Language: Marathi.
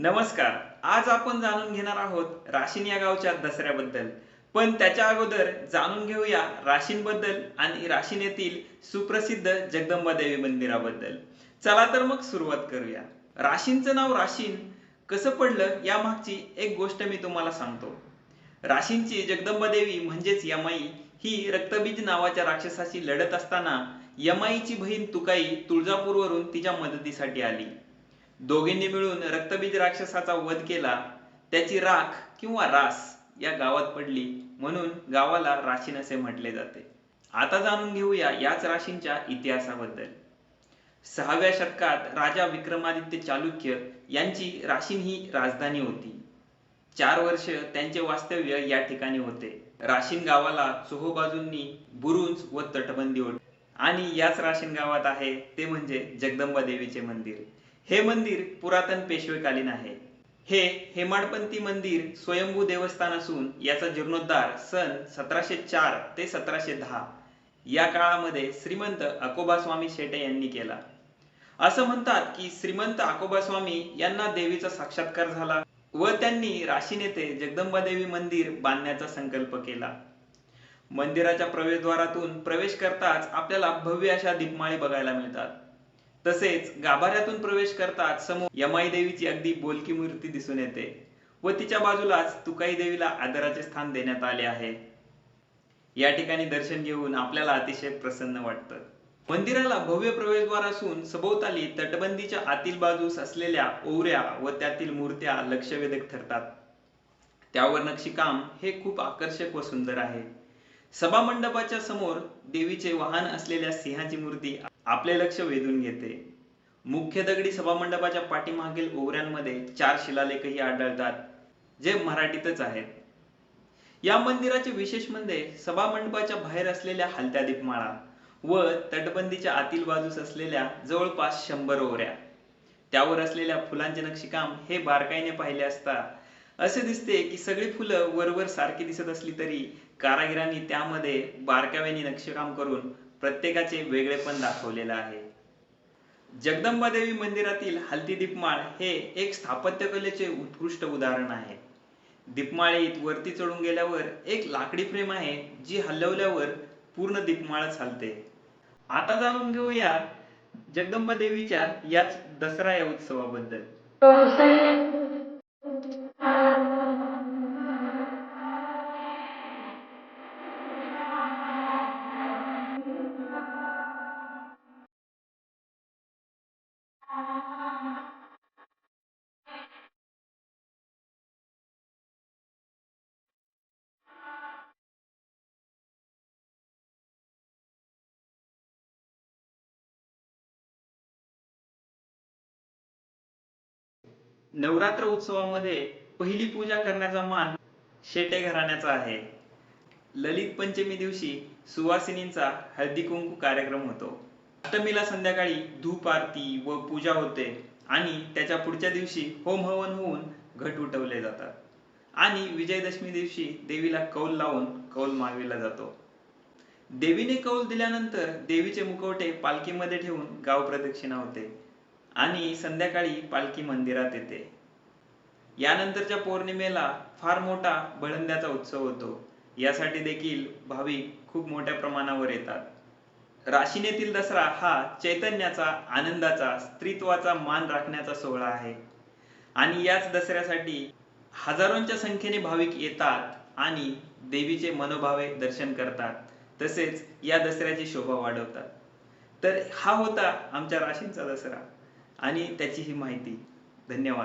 नमस्कार. आज आपण जाणून घेणार आहोत राशीन या गावच्या दसऱ्याबद्दल. पण त्याच्या अगोदर जाणून घेऊया राशींबद्दल आणि राशीन येथील सुप्रसिद्ध जगदंबा देवी मंदिराबद्दल. चला तर मग सुरुवात करूया. राशींचं नाव राशीन कसं पडलं या मागची एक गोष्ट मी तुम्हाला सांगतो. राशींची जगदंबा देवी म्हणजेच यमाई ही रक्तबीज नावाच्या राक्षसाशी लढत असताना यमाईची बहीण तुकाई तुळजापूरवरून तिच्या मदतीसाठी आली. दोघींनी मिळून रक्तबीज राक्षसाचा वध केला. त्याची राख किंवा रास या गावात पडली म्हणून गावाला राशीन असे म्हटले जाते. आता जाणून घेऊया याच राशींच्या इतिहासाबद्दल. सहाव्या शतकात राजा विक्रमादित्य चालुक्य यांची राशीन ही राजधानी होती. चार वर्ष त्यांचे वास्तव्य या ठिकाणी होते. राशीन गावाला चोहोबाजूंनी बुरुंज व तटबंदी होती. आणि याच राशीन गावात आहे ते म्हणजे जगदंबा देवीचे मंदिर. हे मंदिर पुरातन पेशवेकालीन आहे. हे हेमाडपंथी मंदिर स्वयंभू देवस्थान असून याचा जीर्णोद्धार सन सतराशे चार ते सतराशे दहा या काळामध्ये श्रीमंत अकोबा स्वामी शेटे यांनी केला. असं म्हणतात की श्रीमंत आकोबा स्वामी यांना देवीचा साक्षात्कार झाला व त्यांनी राशीन येथे जगदंबा देवी मंदिर बांधण्याचा संकल्प केला. मंदिराच्या प्रवेशद्वारातून प्रवेश करताच आपल्याला भव्य अशा दीपमाळी बघायला मिळतात. तसेच गाभाऱ्यातून प्रवेश करताच समोर यमाई देवीची अगदी बोलकी मूर्ती दिसून येते व तिच्या बाजूलाच तुकाई देवीला आदराचे स्थान देण्यात आले आहे. या ठिकाणी दर्शन घेऊन आपल्याला अतिशय प्रसन्न वाटतं. मंदिराला भव्य प्रवेशद्वार असून सभोवताली तटबंदीच्या आतील बाजूस असलेल्या ओवऱ्या व त्यातील मूर्त्या लक्षवेधक ठरतात. त्यावर नक्षीकाम हे खूप आकर्षक व सुंदर आहे. सभा मंडपाच्या समोर देवीचे वाहन असलेल्या सिंहाची मूर्ती आपले लक्ष वेधून घेते. मुख्य दगडी सभामंडपाच्या पाठीमागील ओवऱ्यांमध्ये चार शिलालेखही आढळतात जे मराठीतच आहेत. या मंदिराचे विशेष म्हणजे सभामंडपाच्या बाहेर असलेल्या हलत्या दीपमाळा व तटबंदीच्या आतील बाजूस असलेल्या जवळपास शंभर ओऱ्या. त्यावर असलेल्या फुलांचे नक्षीकाम हे बारकाईने पाहिले असता असे दिसते की सगळी फुलं वरवर सारखी दिसत असली तरी कारागिरांनी त्यामध्ये बारकाव्याने नक्षीकाम करून प्रत्येकाचे वेगळेपण दाखवलेलं आहे. जगदंबा देवी मंदिरातील हलती दीपमाळ हे एक स्थापत्यकलेचे उत्कृष्ट उदाहरण आहे. दीपमाळीत वरती चढून गेल्यावर एक लाकडी फ्रेम आहे जी हलवल्यावर पूर्ण दीपमाळच हलते आता जाणून घेऊया जगदंबा देवीच्या याच दसरा या उत्सवाबद्दल. हो, हो. नवरात्र उत्सवामध्ये पहिली पूजा करण्याचा मान शेटे घराण्याचा आहे. ललित पंचमी दिवशी सुवासिनींचा हळदी कुंकू कार्यक्रम होतो. अष्टमीला संध्याकाळी धूप आरती व पूजा होते आणि त्याच्या पुढच्या दिवशी होम हवन होऊन घट उठवले जातात. आणि विजयदशमी दिवशी देवीला कौल लावून कौल मागविला जातो. देवीने कौल दिल्यानंतर देवीचे मुखवटे पालखीमध्ये ठेवून गाव प्रदक्षिणा होते. आणि संध्याकाळी पालखी मंदिरात येते. यानंतरच्या पौर्णिमेला फार मोठा बळंद्याचा उत्सव होतो. यासाठी देखील भाविक खूप मोठ्या प्रमाणावर येतात. राशीनेतील दसरा हा चैतन्याचा आनंदाचा स्त्रीत्वाचा मान राखण्याचा सोहळा आहे. आणि याच दसऱ्यासाठी हजारोंच्या संख्येने भाविक येतात आणि देवीचे मनोभावे दर्शन करतात. तसेच या दसऱ्याची शोभा वाढवतात. तर हा होता आमच्या राशींचा दसरा. आणि त्याची ही माहिती. धन्यवाद.